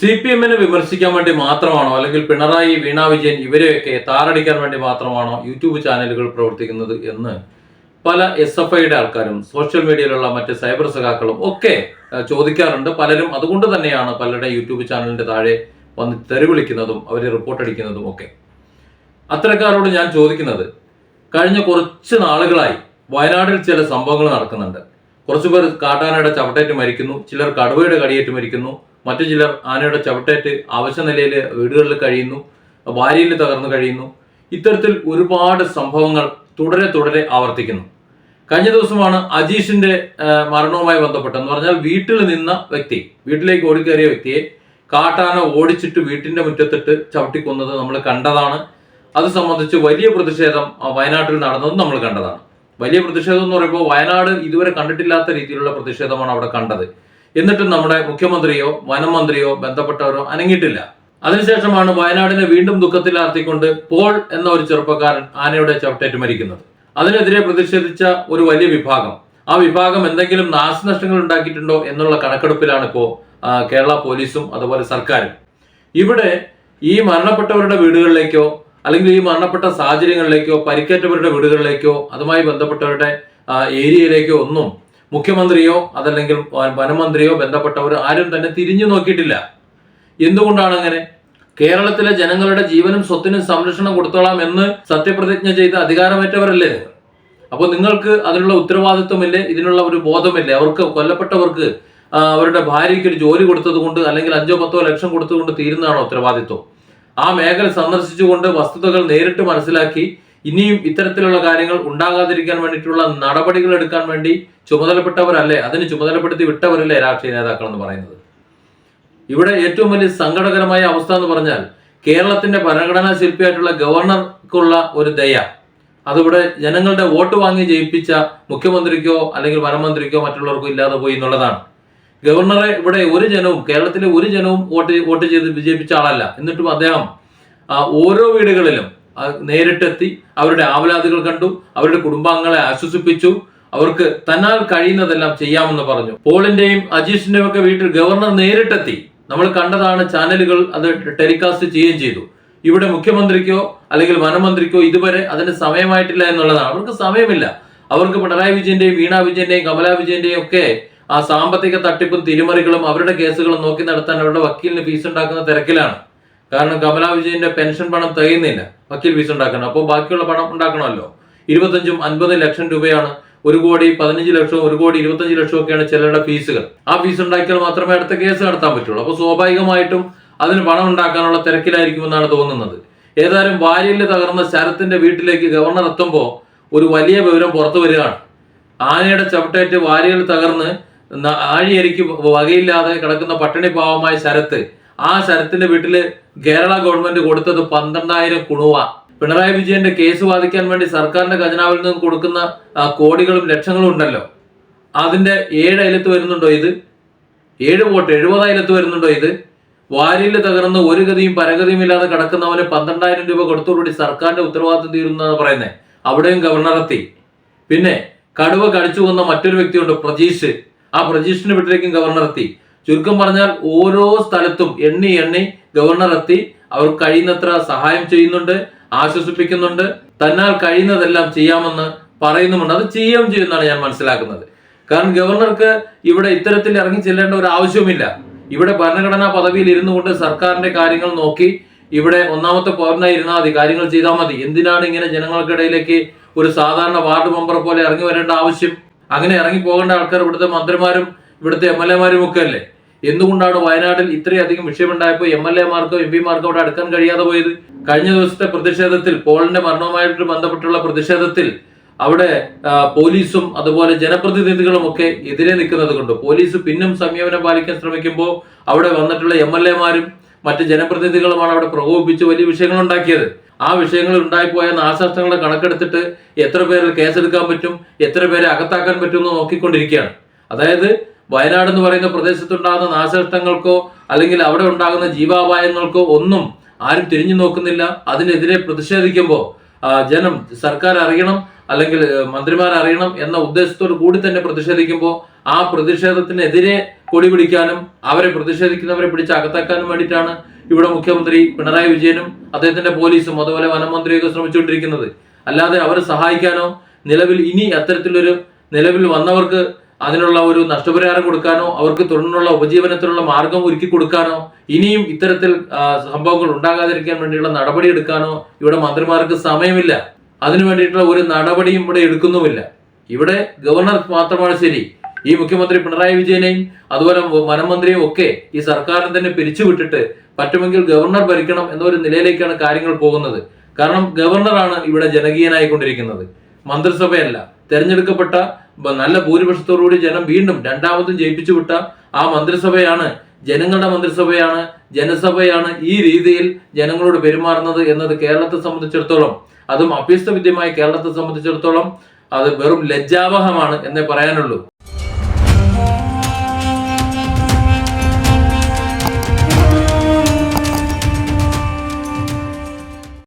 C P എമ്മിനെ വിമർശിക്കാൻ വേണ്ടി മാത്രമാണോ? അല്ലെങ്കിൽ പിണറായി വീണ വിജയൻ ഇവരെയൊക്കെ താറടിക്കാൻ വേണ്ടി മാത്രമാണോ യൂട്യൂബ് ചാനലുകൾ പ്രവർത്തിക്കുന്നത് എന്ന് പല എസ് എഫ് ഐയുടെ ആൾക്കാരും സോഷ്യൽ മീഡിയയിലുള്ള മറ്റ് സൈബർ സഖാക്കളും ഒക്കെ ചോദിക്കാറുണ്ട്. പലരും അതുകൊണ്ട് തന്നെയാണ് പലരുടെ യൂട്യൂബ് ചാനലിന്റെ താഴെ വന്ന് തെരുവിളിക്കുന്നതും അവരെ റിപ്പോർട്ട് അടിക്കുന്നതും ഒക്കെ. അത്തരക്കാരോട് ഞാൻ ചോദിക്കുന്നത് കഴിഞ്ഞ കുറച്ച് നാളുകളായി വയനാട്ടിൽ ചില സംഭവങ്ങൾ നടക്കുന്നുണ്ട്. കുറച്ചുപേർ കാട്ടാനയുടെ ചവിട്ടേറ്റ് മരിക്കുന്നു ചിലർ കടുവയുടെ കടിയേറ്റ് മരിക്കുന്നു മറ്റു ചിലർ ആനയുടെ ചവിട്ടേറ്റ് അവശ നിലയിൽ വീടുകളിൽ കഴിയുന്നു ഭാര്യയിൽ തകർന്നു കഴിയുന്നു. ഇത്തരത്തിൽ ഒരുപാട് സംഭവങ്ങൾ തുടരെ തുടരെ ആവർത്തിക്കുന്നു. കഴിഞ്ഞ ദിവസമാണ് അജീഷിന്റെ മരണവുമായി ബന്ധപ്പെട്ടെന്ന് പറഞ്ഞാൽ വീട്ടിൽ നിന്ന വ്യക്തി വീട്ടിലേക്ക് ഓടിക്കയറിയ വ്യക്തിയെ കാട്ടാന ഓടിച്ചിട്ട് വീട്ടിന്റെ മുറ്റത്തിട്ട് ചവിട്ടിക്കൊന്നത് നമ്മൾ കണ്ടതാണ്. അത് സംബന്ധിച്ച് വലിയ പ്രതിഷേധം വയനാട്ടിൽ നടന്നത് നമ്മൾ കണ്ടതാണ്. വലിയ പ്രതിഷേധം എന്ന് പറയുമ്പോൾ വയനാട് ഇതുവരെ കണ്ടിട്ടില്ലാത്ത രീതിയിലുള്ള പ്രതിഷേധമാണ് അവിടെ കണ്ടത്. എന്നിട്ടും നമ്മുടെ മുഖ്യമന്ത്രിയോ വനം മന്ത്രിയോ ബന്ധപ്പെട്ടവരോ അനങ്ങിയിട്ടില്ല. അതിനുശേഷമാണ് വയനാടിനെ വീണ്ടും ദുഃഖത്തിലാർത്തിക്കൊണ്ട് പോൾ എന്ന ഒരു ചെറുപ്പക്കാരൻ ആനയുടെ ചവിട്ടേറ്റ് മരിക്കുന്നത്. അതിനെതിരെ പ്രതിഷേധിച്ച ഒരു വലിയ വിഭാഗം. ആ വിഭാഗം എന്തെങ്കിലും നാശനഷ്ടങ്ങൾ ഉണ്ടാക്കിയിട്ടുണ്ടോ എന്നുള്ള കണക്കെടുപ്പിലാണ് ഇപ്പോൾ കേരള പോലീസും അതുപോലെ സർക്കാരും. ഇവിടെ ഈ മരണപ്പെട്ടവരുടെ വീടുകളിലേക്കോ അല്ലെങ്കിൽ ഈ മരണപ്പെട്ട സാഹചര്യങ്ങളിലേക്കോ പരിക്കേറ്റവരുടെ വീടുകളിലേക്കോ അതുമായി ബന്ധപ്പെട്ടവരുടെ ഏരിയയിലേക്കോ ഒന്നും മുഖ്യമന്ത്രിയോ അതല്ലെങ്കിൽ വനമന്ത്രിയോ ബന്ധപ്പെട്ടവർ ആരും തന്നെ തിരിഞ്ഞു നോക്കിയിട്ടില്ല. എന്തുകൊണ്ടാണ് അങ്ങനെ? കേരളത്തിലെ ജനങ്ങളുടെ ജീവനും സ്വത്തിനും സംരക്ഷണം കൊടുത്തോളാം എന്ന് സത്യപ്രതിജ്ഞ ചെയ്ത് അധികാരമേറ്റവരല്ലേ അപ്പോൾ നിങ്ങൾക്ക് അതിനുള്ള ഉത്തരവാദിത്വമില്ലേ? ഇതിനുള്ള ഒരു ബോധമില്ലേ? അവർക്ക് കൊല്ലപ്പെട്ടവർക്ക് അവരുടെ ഭാര്യയ്ക്ക് ഒരു ജോലി കൊടുത്തതുകൊണ്ട് അല്ലെങ്കിൽ അഞ്ചോ പത്തോ ലക്ഷം കൊടുത്തുകൊണ്ട് തീരുന്നതാണോ ഉത്തരവാദിത്വം? ആ മേഖല സന്ദർശിച്ചുകൊണ്ട് വസ്തുതകൾ നേരിട്ട് മനസ്സിലാക്കി ഇനിയും ഇത്തരത്തിലുള്ള കാര്യങ്ങൾ ഉണ്ടാകാതിരിക്കാൻ വേണ്ടിയിട്ടുള്ള നടപടികൾ എടുക്കാൻ വേണ്ടി ചുമതലപ്പെട്ടവരല്ലേ? അതിന് ചുമതലപ്പെടുത്തി വിട്ടവരല്ലേ രാഷ്ട്രീയ നേതാക്കൾ എന്ന് പറയുന്നത്? ഇവിടെ ഏറ്റവും വലിയ സങ്കടകരമായ അവസ്ഥ എന്ന് പറഞ്ഞാൽ കേരളത്തിന്റെ ഭരണഘടനാ ശില്പിയായിട്ടുള്ള ഗവർണർക്കുള്ള ഒരു ദയ. അതിവിടെ ജനങ്ങളുടെ വോട്ട് വാങ്ങി ജയിപ്പിച്ച മുഖ്യമന്ത്രിക്കോ അല്ലെങ്കിൽ വനമന്ത്രിക്കോ മറ്റുള്ളവർക്കോ ഇല്ലാതെ പോയി എന്നുള്ളതാണ്. ഗവർണറെ ഇവിടെ ഒരു ജനവും കേരളത്തിലെ ഒരു ജനവും വോട്ട് വോട്ട് ചെയ്ത് വിജയിപ്പിച്ച ആളല്ല. എന്നിട്ടും അദ്ദേഹം ഓരോ വീടുകളിലും നേരിട്ടെത്തി അവരുടെ ആവലാതികൾ കണ്ടു അവരുടെ കുടുംബാംഗങ്ങളെ ആശ്വസിപ്പിച്ചു അവർക്ക് തന്നാൽ കഴിയുന്നതെല്ലാം ചെയ്യാമെന്ന് പറഞ്ഞു. പോളിന്റെയും അജീഷിന്റെയും ഒക്കെ വീട്ടിൽ ഗവർണർ നേരിട്ടെത്തി. നമ്മൾ കണ്ടതാണ് ചാനലുകൾ അത് ടെലികാസ്റ്റ് ചെയ്യുകയും ചെയ്തു. ഇവിടെ മുഖ്യമന്ത്രിക്കോ അല്ലെങ്കിൽ വനമന്ത്രിക്കോ ഇതുവരെ അതിന് സമയമായിട്ടില്ല എന്നുള്ളതാണ്. അവർക്ക് സമയമില്ല. അവർക്ക് പിണറായി വിജയന്റെയും വീണ വിജയന്റെയും കമലാ വിജയന്റെയും ഒക്കെ ആ സാമ്പത്തിക തട്ടിപ്പും തിരിമറികളും അവരുടെ കേസുകളും നോക്കി നടത്താൻ അവരുടെ വക്കീലിന് ഫീസ് ഉണ്ടാക്കുന്ന തിരക്കിലാണ്. കാരണം കമലാ വിജയന്റെ പെൻഷൻ പണം തികയുന്നില്ല. വക്കീൽ ഫീസ് ഉണ്ടാക്കണം. അപ്പോൾ ബാക്കിയുള്ള പണം ഉണ്ടാക്കണമല്ലോ. ഇരുപത്തഞ്ചും അൻപത് ലക്ഷം രൂപയാണ്. ഒരു കോടി പതിനഞ്ച് ലക്ഷവും ഒരു കോടി ഇരുപത്തഞ്ച് ലക്ഷവും ഒക്കെയാണ് ചിലരുടെ ഫീസുകൾ ആ ഫീസ് ഉണ്ടാക്കിയാൽ മാത്രമേ അടുത്ത കേസ് നടത്താൻ പറ്റുള്ളൂ. അപ്പോൾ സ്വാഭാവികമായിട്ടും അതിന് പണം ഉണ്ടാക്കാനുള്ള തിരക്കിലായിരിക്കുമെന്നാണ് തോന്നുന്നത്. ഏതായാലും വാര്യയിൽ തകർന്ന ശരത്തിന്റെ വീട്ടിലേക്ക് ഗവർണർ എത്തുമ്പോൾ ഒരു വലിയ വിവരം പുറത്തു വരികയാണ്. ആനയുടെ ചവിട്ടേറ്റ് വാരികൾ തകർന്ന് ആഴിയരിക്ക് വകയില്ലാതെ കിടക്കുന്ന പട്ടിണി പാവമായ ശരത്ത് ആ ശരത്തിന്റെ വീട്ടിൽ കേരള ഗവൺമെന്റ് കൊടുത്തത് പന്ത്രണ്ടായിരം കുണുവ. പിണറായി വിജയന്റെ കേസ് വാദിക്കാൻ വേണ്ടി സർക്കാരിന്റെ ഖജനാവിൽ നിന്ന് കൊടുക്കുന്ന കോടികളും ലക്ഷങ്ങളും ഉണ്ടല്ലോ. അതിന്റെ ഏഴ് അയലത്ത് വരുന്നുണ്ടോ ഇത്? ഏഴ് വോട്ട് എഴുപത് അയലത്ത് വരുന്നുണ്ടോ ഇത്? വാരിയിൽ തകർന്ന് ഒരു ഗതിയും പരഗതിയും ഇല്ലാതെ കിടക്കുന്നവന് പന്ത്രണ്ടായിരം രൂപ കൊടുത്തോടുകൂടി സർക്കാരിന്റെ ഉത്തരവാദിത്വം തീരുന്നതാണ് പറയുന്നത് അവിടെയും ഗവർണർ എത്തി. പിന്നെ കടുവ കടിച്ചു വന്ന മറ്റൊരു വ്യക്തിയുണ്ട് പ്രജീഷ്. ആ പ്രജീഷിന്റെ വീട്ടിലേക്കും ഗവർണർ എത്തി. ചുരുക്കം പറഞ്ഞാൽ ഓരോ സ്ഥലത്തും എണ്ണി എണ്ണി ഗവർണർ എത്തി. അവർ കഴിയുന്നത്ര സഹായം ചെയ്യുന്നുണ്ട് ആശ്വസിപ്പിക്കുന്നുണ്ട്. തന്നാൽ കഴിയുന്നതെല്ലാം ചെയ്യാമെന്ന് പറയുന്നുമുണ്ട്. അത് ചെയ്യുകയും ചെയ്യുമെന്നാണ് ഞാൻ മനസ്സിലാക്കുന്നത്. കാരണം ഗവർണർക്ക് ഇവിടെ ഇത്തരത്തിൽ ഇറങ്ങി ചെല്ലേണ്ട ഒരു ആവശ്യവുമില്ല. ഇവിടെ ഭരണഘടനാ പദവിയിൽ ഇരുന്നു കൊണ്ട് സർക്കാരിന്റെ കാര്യങ്ങൾ നോക്കി ഇവിടെ ഒന്നാമത്തെ പൗരനായി ഇരുന്നാൽ മതി കാര്യങ്ങൾ ചെയ്താൽ മതി. എന്തിനാണ് ഇങ്ങനെ ജനങ്ങൾക്കിടയിലേക്ക് ഒരു സാധാരണ വാർഡ് മെമ്പർ പോലെ ഇറങ്ങി വരേണ്ട ആവശ്യം? അങ്ങനെ ഇറങ്ങി പോകേണ്ട ആൾക്കാർ ഇവിടുത്തെ മന്ത്രിമാരും ഇവിടുത്തെ എം എൽ എമാരും ഒക്കെ അല്ലേ? എന്തുകൊണ്ടാണ് വയനാട്ടിൽ ഇത്രയധികം വിഷയമുണ്ടായപ്പോൾ എം എൽ എമാർക്കോ എം പിമാർക്കോ അവിടെ അടുക്കാൻ കഴിയാതെ പോയത്? കഴിഞ്ഞ ദിവസത്തെ പ്രതിഷേധത്തിൽ പോളിന്റെ മരണവുമായിട്ട് ബന്ധപ്പെട്ടുള്ള പ്രതിഷേധത്തിൽ അവിടെ പോലീസും അതുപോലെ ജനപ്രതിനിധികളും ഒക്കെ എതിരെ നിൽക്കുന്നത് കൊണ്ട്. പോലീസ് പിന്നും സംയമനം പാലിക്കാൻ ശ്രമിക്കുമ്പോൾ അവിടെ വന്നിട്ടുള്ള എം എൽ എമാരും മറ്റ് ജനപ്രതിനിധികളുമാണ് അവിടെ പ്രകോപിപ്പിച്ച് വലിയ വിഷയങ്ങൾ ഉണ്ടാക്കിയത് ആ വിഷയങ്ങൾ ഉണ്ടായിപ്പോയ നാശനഷ്ടങ്ങളുടെ കണക്കെടുത്തിട്ട് എത്ര പേരിൽ കേസെടുക്കാൻ പറ്റും എത്ര പേരെ അകത്താക്കാൻ പറ്റും എന്ന് നോക്കിക്കൊണ്ടിരിക്കുകയാണ്. അതായത് വയനാട് എന്ന് പറയുന്ന പ്രദേശത്തുണ്ടാകുന്ന നാശനഷ്ടങ്ങൾക്കോ അല്ലെങ്കിൽ അവിടെ ഉണ്ടാകുന്ന ജീവാപായങ്ങൾക്കോ ഒന്നും ആരും തിരിഞ്ഞു നോക്കുന്നില്ല. അതിനെതിരെ പ്രതിഷേധിക്കുമ്പോൾ ജനം സർക്കാർ അറിയണം അല്ലെങ്കിൽ മന്ത്രിമാർ അറിയണം എന്ന ഉദ്ദേശത്തോട് കൂടി തന്നെ പ്രതിഷേധിക്കുമ്പോൾ ആ പ്രതിഷേധത്തിനെതിരെ കൊടി പിടിക്കാനും അവരെ പ്രതിഷേധിക്കുന്നവരെ പിടിച്ച് അകത്താക്കാനും വേണ്ടിയിട്ടാണ് ഇവിടെ മുഖ്യമന്ത്രി പിണറായി വിജയനും അദ്ദേഹത്തിന്റെ പോലീസും അതുപോലെ വനമന്ത്രിയൊക്കെ ശ്രമിച്ചുകൊണ്ടിരിക്കുന്നത്. അല്ലാതെ അവരെ സഹായിക്കാനോ നിലവിൽ ഇനി അത്തരത്തിലൊരു നിലവിൽ വന്നവർക്ക് അതിനുള്ള ഒരു നഷ്ടപരിഹാരം കൊടുക്കാനോ അവർക്ക് തുടർന്നുള്ള ഉപജീവനത്തിനുള്ള മാർഗം ഒരുക്കി കൊടുക്കാനോ ഇനിയും ഇത്തരത്തിൽ സംഭവങ്ങൾ ഉണ്ടാകാതിരിക്കാൻ വേണ്ടിയുള്ള നടപടി എടുക്കാനോ ഇവിടെ മന്ത്രിമാർക്ക് സമയമില്ല. അതിനു വേണ്ടിയിട്ടുള്ള ഒരു നടപടിയും ഇവിടെ എടുക്കുന്നുമില്ല. ഇവിടെ ഗവർണർ മാത്രമാണ് ശരി. ഈ മുഖ്യമന്ത്രി പിണറായി വിജയനെയും അതുപോലെ വനമന്ത്രിയും ഒക്കെ ഈ സർക്കാരിനെ തന്നെ പിരിച്ചുവിട്ടിട്ട് പറ്റുമെങ്കിൽ ഗവർണർ ഭരിക്കണം എന്നൊരു നിലയിലേക്കാണ് കാര്യങ്ങൾ പോകുന്നത്. കാരണം ഗവർണറാണ് ഇവിടെ ജനകീയനായിക്കൊണ്ടിരിക്കുന്നത്. മന്ത്രിസഭയല്ല. തെരഞ്ഞെടുക്കപ്പെട്ട നല്ല ഭൂരിപക്ഷത്തോടുകൂടി ജനം വീണ്ടും രണ്ടാമതും ജയിപ്പിച്ചു വിട്ട ആ മന്ത്രിസഭയാണ് ജനങ്ങളുടെ മന്ത്രിസഭയാണ് ജനസഭയാണ് ഈ രീതിയിൽ ജനങ്ങളോട് പെരുമാറുന്നത് എന്നത് കേരളത്തെ സംബന്ധിച്ചിടത്തോളം അതും അഭ്യസ്തവിദ്യമായ കേരളത്തെ സംബന്ധിച്ചിടത്തോളം അത് വെറും ലജ്ജാവഹമാണ് എന്നേ പറയാനുള്ളൂ.